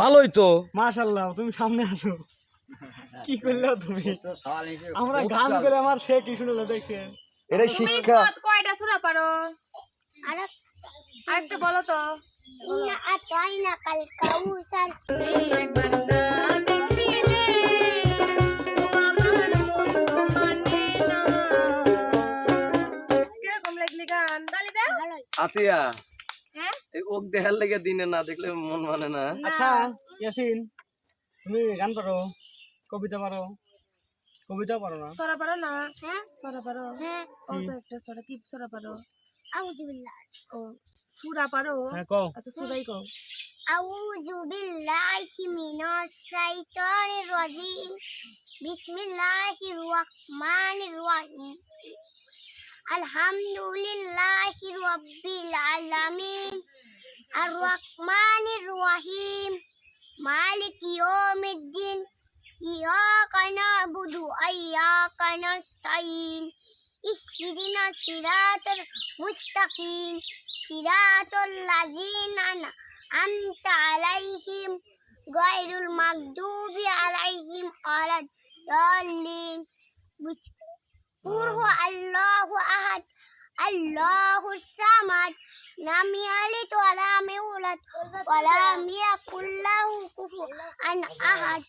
ভালোই তো। মাশাল্লাহ তুমি সামনে আসো। কি করলে তুমি? আমরা গান করে আমার সে কি শুনলো দেখছেন? এটাই তুমি শিক্ষা। কত কয়টা সূরা পারো? আরেক আরেকটা বলো তো। আতিয়া। ওক দেখার লেগে দিনে না দেখলে মন মানে না। আচ্ছা ইয়াসিন তুমি গান পারো কবিতা পারো কবিতা পারো না? সরা পারো না? হ্যাঁ। সরা পারো? হ্যাঁ। ও তো একটা সরা কি সরা পারো? আউযু বিল্লাহ ও সূরা পারো? হ্যাঁ কও। আচ্ছা সূরাই কও। আউযু বিল্লাহি মিনাশ শাইতানির রাজিম। বিসমিল্লাহির রহমানির রহিম। আলহামদুলিল্লাহি রাব্বিল আলামিন। الرحمن الرحيم. مالك يوم الدين. إياك نعبد وإياك نستعين. اهدنا الصراط المستقيم. صراط الذين أنعمت عليهم. غير المغضوب عليهم ولا الضالين. قل هو الله أحد. الله الصمد. لم يلد ولم يولد ولم يكن له كفوا أحد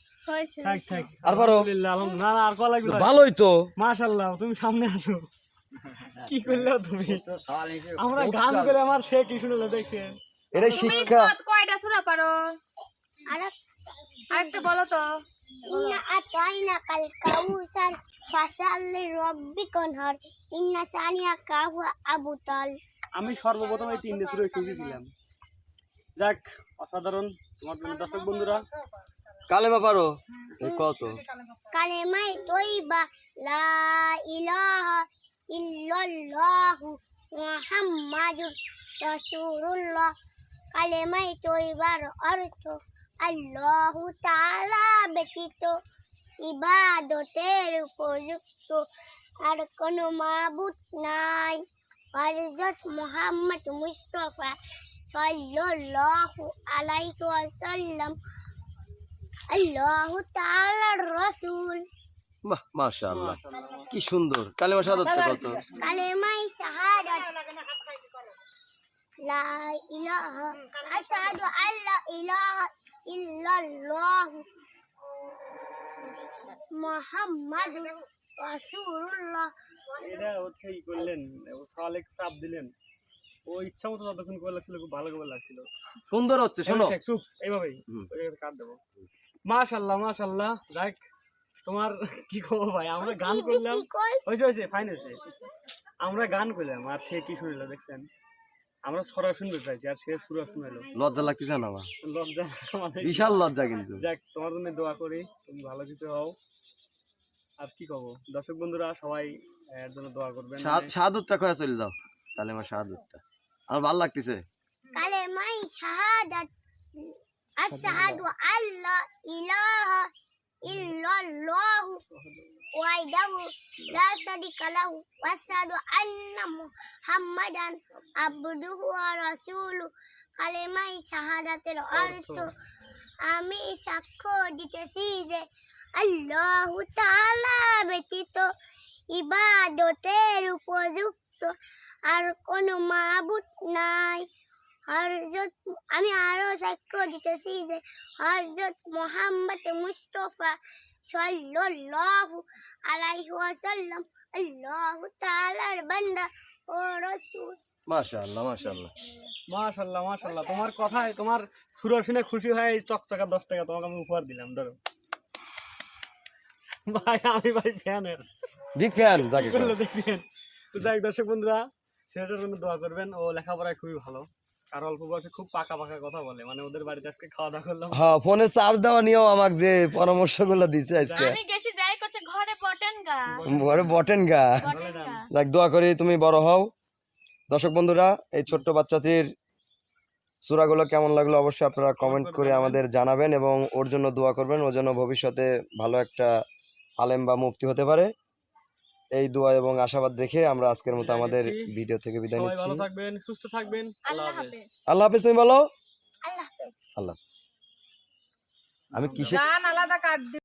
থাক থাক আর পারো? আলহামদুলিল্লাহ, আলহাম- না না আর কল লাগবে না। ভালোই তো মাশাল্লাহ তুমি সামনে আসো কি করলে তুমি আমরা গান করে আমার সে কি শুনলো দেখছেন এটাই তুমি শিক্ষা কত কয়টা সূরা পারো আরেক আরেকটা বলো তো إن أعطيناك الكوثر فصل لربك وانهر إن ثانيك هو أبطال আমি সর্বপ্রথম এই তিন দেশের সুরে শিখেছিলাম যাক অসাধারণ তোমার প্রিয় দর্শক বন্ধুরা কালেমা পারো? কত? কালে মাই কালেমাই বা লা ইলাহা ইল্লাল্লাহু মুহাম্মাদুর রাসূলুল্লাহ। কালে মাই কালেমাই বার অর্থ আল্লাহ তাআলা ব্যতীত ইবাদতের উপযুক্ত। আর কোনো মাবুত নাই। হযরত মুহাম্মদ মুস্তাফা সাল্লাল্লাহু আলাইহি ওয়াসাল্লাম আল্লাহ তাআলার রাসূল বাহ মাশাআল্লাহ কি সুন্দর কালেমা সাদাতটা কত কালেমাই শাহাদাত লা ইলাহা আশহাদু আল্লা ইলাহা ইল্লাল্লাহ মুহাম্মাদুর রাসূলুল্লাহ এটা হচ্ছে ই করলেন ও সালেক চাপ দিলেন। ও ইচ্ছা মতো যতক্ষণ করে লাগছিল খুব ভালো করে লাগছিল। সুন্দর হচ্ছে শোনো। চুপ এইভাবেই। কাট দেবো। মাশাল্লাহ মাশাল্লাহ। দেখ তোমার কি খবর ভাই? আমরা গান করলাম। হয়েছে হয়েছে ফাইন হয়েছে। আমরা গান করলাম আর সে কি শুনলো দেখছেন? আমরা সরা শুনতে চাইছি আর সে সুরা শুনাইলো। লজ্জা লাগতেছে না আমার? লজ্জা মানে বিশাল লজ্জা কিন্তু। যাক তোমার জন্য দোয়া করি তুমি ভালো কিছু হও। আর কি কব? দর্শক বন্ধুরা সবাই এর জন্য দোয়া করবেন। শাহাদুতটা কয়ে চলে দাও কালেমা শাহাদুতটা। আমার ভালো লাগতেছে। কালেমাই শাহাদাত আশহাদু আল্লা ইলাহা ইল্লাল্লাহ ওয়াহদাহু লা শারীকা লাহু ওয়া আশহাদু আন্না মুহাম্মাদান আবদুহু ওয়া রাসূলুহু। কালেমাই শাহাদাতের অর্থ। আমি সাক্ষ্য দিতেছি যে আল্লাহ তাআলা ব্যতীত ইবাদতের উপযুক্ত আর কোনো মাবুদ নাই। হরজত আমি আরও সাক্ষ্য দিতেছি যে হরজত মোহাম্মদ মুস্তফা সাল্লাল্লাহু আলাইহি ওয়াসাল্লাম আল্লাহু তাআলার বান্দা ও রাসূল। মাশাআল্লাহ মাশাআল্লাহ। মাশাল্লাহ মাশাল্লাহ তোমার কথায় তোমার সুরা শুনে খুশি হয়ে এই চকচকা দশ টাকা তোমাকে আমি উপহার দিলাম ধরো। ভাই আমি ভাই ফ্যানের বিগ ফ্যান যাকে। দেখছেন তো যাই দর্শক বন্ধুরা ছেলেটার জন্য দোয়া করবেন। ও লেখাপড়ায় খুবই ভালো। আর অল্প বয়সে খুব পাকা পাকা কথা বলে। মানে ওদের বাড়িতে আজকে খাওয়া দাওয়া করলাম। হ্যাঁ ফোনে চার্জ দেওয়া নিয়েও আমাকে যে পরামর্শগুলো দিছে আজকে। আমি গেছি যাই করছে ঘরে বটেন গা। ঘরে বটেন গা। যাক দোয়া করি তুমি বড় হও। দর্শক বন্ধুরা এই ছোট্ট বাচ্চাটির সূরাগুলো কেমন লাগল অবশ্যই আপনারা কমেন্ট করে আমাদের জানাবেন এবং ওর জন্য দোয়া করবেন। ওর জন্য ভবিষ্যতে ভালো একটা আলেম বা মুক্তি হতে পারে। এই দোয়া এবং আশাবাদ রেখে আমরা আজকের মতো আমাদের ভিডিও থেকে বিদায় নিচ্ছি ভালো থাকবেন সুস্থ থাকবেন। আল্লাহ হাফেজ। হাফিজ। তুমি বলো? আল্লাহ হাফেজ। আমি কিসে আলাদা কাট